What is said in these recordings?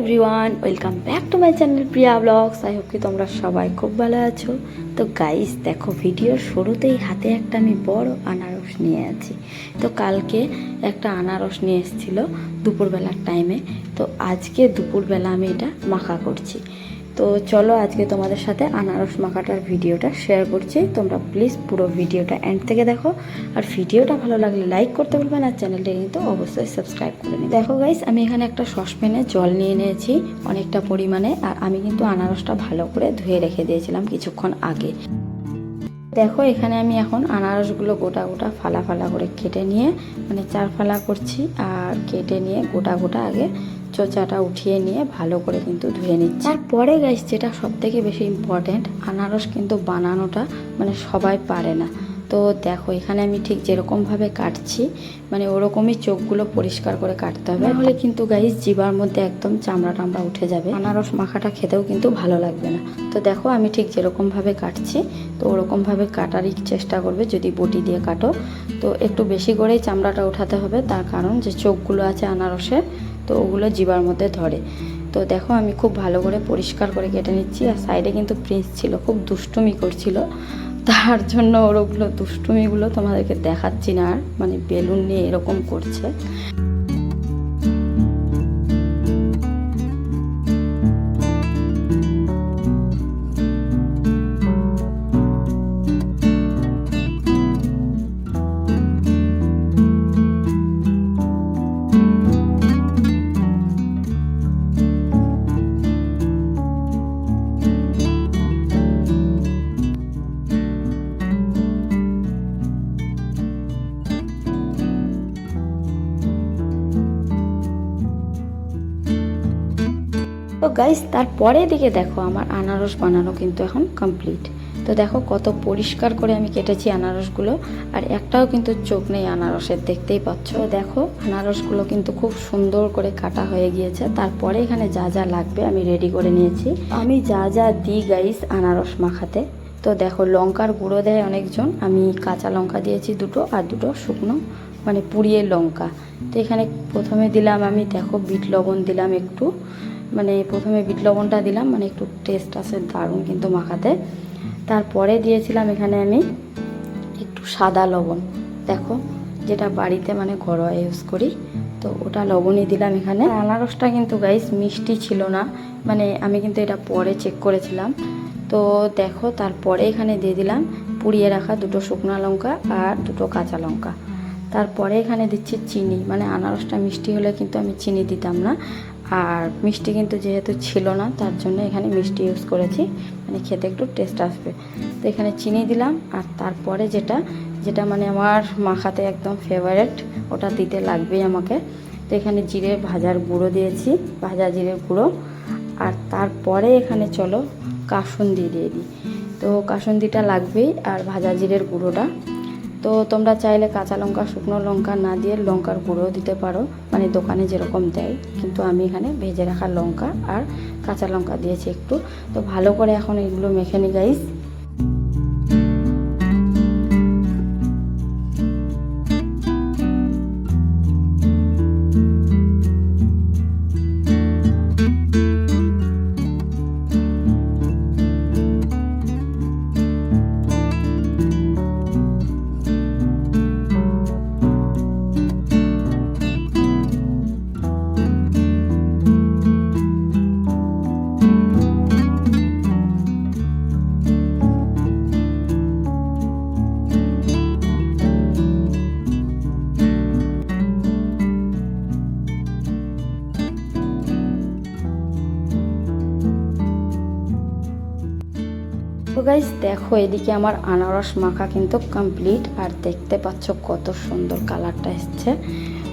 Everyone welcome back to my channel Priya vlogs I hope কি তোমরা সবাই খুব ভালো আছো। তো গাইস দেখো ভিডিওর শুরুতেই হাতে একটা আমি বড় আনারস নিয়ে আছি। তো কালকে একটা আনারস নিয়ে এসেছিল দুপুরবেলার টাইমে তো আজকে দুপুরবেলা আমি এটা মাখা করছি। তো চলো আজকে তোমাদের সাথে আনারস মাখাটার ভিডিওটা শেয়ার করছি। তোমরা প্লিজ পুরো ভিডিওটা এন্ড থেকে দেখো। আর ভিডিওটা ভালো লাগলে লাইক করতে বলবেন আর চ্যানেলটা কিন্তু অবশ্যই সাবস্ক্রাইব করে নিই দেখো গাইস আমি এখানে একটা সসপ্যানে জল নিয়ে নিয়েছি অনেকটা পরিমাণে, আর আমি কিন্তু আনারসটা ভালো করে ধুয়ে রেখে দিয়েছিলাম কিছুক্ষণ আগে। দেখো, এখানে আমি এখন আনারসগুলো গোটা গোটা ফালা ফালা করে কেটে নিয়ে মানে চার ফালা করছি, আর কেটে নিয়ে গোটা গোটা আগে চোচাটা উঠিয়ে নিয়ে ভালো করে কিন্তু ধুয়ে নিচ্ছি। তারপরে গাইস যেটা সব থেকে বেশি ইম্পর্ট্যান্ট আনারস কিন্তু বানানোটা মানে সবাই পারে না। তো দেখো, এখানে আমি ঠিক যেরকমভাবে কাটছি মানে ওরকমই চোখগুলো পরিষ্কার করে কাটতে হবে। নাহলে কিন্তু গাইস জিবার মধ্যে একদম চামড়া টামড়া উঠে যাবে। আনারস মাখাটা খেতেও কিন্তু ভালো লাগবে না। তো দেখো, আমি ঠিক যেরকমভাবে কাটছি, তো ওরকমভাবে কাটারই চেষ্টা করবে যদি বটি দিয়ে কাটো। তো একটু বেশি করেই চামড়াটা উঠাতে হবে, তার কারণ যে চোখগুলো আছে আনারসের তো ওগুলো জিবার মধ্যে ধরে। তো দেখো আমি খুব ভালো করে পরিষ্কার করে কেটে নিচ্ছি আর সাইডে কিন্তু প্রিন্স ছিল খুব দুষ্টুমি করছিল। তার জন্য ওর ওগুলো দুষ্টুমিগুলো তোমাদেরকে দেখাচ্ছি না আর মানে বেলুন নিয়ে এরকম করছে। গাইস তারপরে দিকে দেখো, আমার আনারস বানানো কিন্তু এখন কমপ্লিট তো দেখো কত পরিষ্কার করে আমি কেটেছি আনারসগুলো, আর একটাও কিন্তু চোখ নেই আনারসের, দেখতেই পাচ্ছ? দেখো, আনারসগুলো কিন্তু খুব সুন্দর করে কাটা হয়ে গিয়েছে। তারপরে এখানে যা যা লাগবে আমি রেডি করে নিয়েছি। আমি যা যা দিই গাইস আনারস মাখাতে, তো দেখো লঙ্কার গুঁড়ো দেয় অনেকজন। আমি কাঁচা লঙ্কা দিয়েছি দুটো, আর দুটো শুকনো মানে পুড়িয়ে লঙ্কা। তো এখানে প্রথমে দিলাম আমি, দেখো বিট লবণ দিলাম একটু। মানে প্রথমে বিট লবণটা দিলাম মানে একটু টেস্ট আসে দারুণ কিন্তু মাখাতে। তারপরে দিয়েছিলাম এখানে আমি একটু সাদা লবণ। দেখো, যেটা বাড়িতে মানে ঘরোয়া ইউজ করি, তো ওটা লবণই দিলাম এখানে। আনারসটা কিন্তু গাইস মিষ্টি ছিল না মানে আমি কিন্তু এটা পরে চেক করেছিলাম। তো দেখো, তারপরে এখানে দিয়ে দিলাম পুড়িয়ে রাখা দুটো শুকনো লঙ্কা আর দুটো কাঁচা লঙ্কা। তারপরে এখানে দিচ্ছি চিনি মানে আনারসটা মিষ্টি হলে কিন্তু আমি চিনি দিতাম না। আর মিষ্টি কিন্তু যেহেতু ছিল না, তার জন্য এখানে মিষ্টি ইউজ করেছি। মানে খেতে একটু টেস্ট আসবে। তো এখানে চিনি দিলাম আর তারপরে যেটা যেটা মানে আমার মাখাতে একদম ফেভারেট ওটা দিতে লাগবেই আমাকে। তো এখানে জিরে ভাজার গুঁড়ো দিয়েছি, ভাজা জিরে গুঁড়ো। আর তারপরে এখানে চলো কাসুন্দি দিয়ে দিই। তো কাসুন্দিটা লাগবেই আর ভাজা জিরের গুঁড়োটা। তো তোমরা চাইলে কাঁচা লঙ্কা, শুকনো লঙ্কা না দিয়ে লঙ্কার গুঁড়ো দিতে পারো। মানে দোকানে যেরকম দেয়, কিন্তু আমি এখানে ভেজে রাখা লঙ্কা আর কাঁচা লঙ্কা দিয়েছি একটু। তো ভালো করে এখন এগুলো মেখে নি গাইস তো গাইস দেখো এদিকে আমার আনারস মাখা কিন্তু কমপ্লিট আর দেখতে পাচ্ছ কত সুন্দর কালারটা এসছে।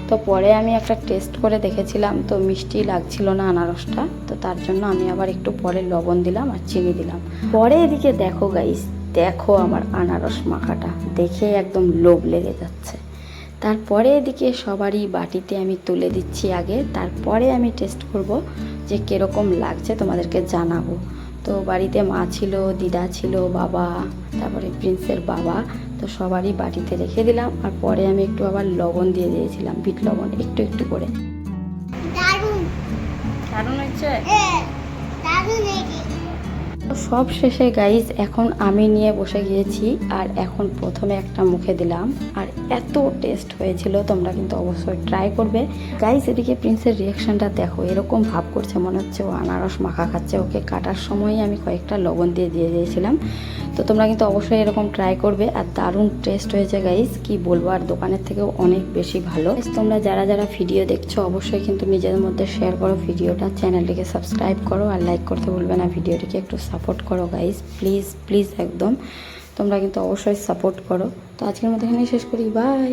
তো পরে আমি একটা টেস্ট করে দেখেছিলাম, তো মিষ্টি লাগছিল না আনারসটা, তো তার জন্য আমি আবার একটু পরে লবণ দিলাম আর চিনি দিলাম। পরে এদিকে দেখো গাইস দেখো আমার আনারস মাখাটা, দেখে একদম লোভ লেগে যাচ্ছে। তারপরে এদিকে সবারই বাটিতে আমি তুলে দিচ্ছি আগে, তারপরে আমি টেস্ট করব যে কীরকম লাগছে তোমাদেরকে জানাব। তো বাড়িতে মা ছিল দিদা ছিল বাবা তারপরে প্রিন্সের বাবা তো সবারই বাটিতে রেখে দিলাম আর পরে আমি একটু আবার লবণ দিয়ে দিয়েছিলাম বিট লবণ একটু একটু করে। দারুণ। দারুণ হচ্ছে হ্যাঁ দারুণ সব শেষে গাইজ এখন আমি নিয়ে বসে গিয়েছি আর এখন প্রথমে একটা মুখে দিলাম। আর এত টেস্ট হয়েছিল, তোমরা কিন্তু অবশ্যই ট্রাই করবে। গাইজ এদিকে প্রিন্সের রিয়াকশনটা দেখো, এরকম ভাব করছে, মনে হচ্ছে ও আনারস মাখা খাচ্ছে। ওকে কাটার সময়ই আমি কয়েকটা লবণ দিয়ে দিয়ে দিয়েছিলাম। তো তোমরা কিন্তু অবশ্যই এরকম ট্রাই করবে, আর দারুণ টেস্ট হয়েছে গাইজ কি বলব, আর দোকানের থেকেও অনেক বেশি ভালো। তোমরা যারা যারা ভিডিও দেখছ, অবশ্যই কিন্তু নিজেদের মধ্যে শেয়ার করো ভিডিওটা চ্যানেলটিকে সাবস্ক্রাইব করো, আর লাইক করতে ভুলবে না ভিডিওটিকে একটু সাপোর্ট করো গাইজ প্লিজ প্লিজ একদম। তোমরা কিন্তু অবশ্যই সাপোর্ট করো। তো আজকের মতো এখানেই শেষ করি। বাই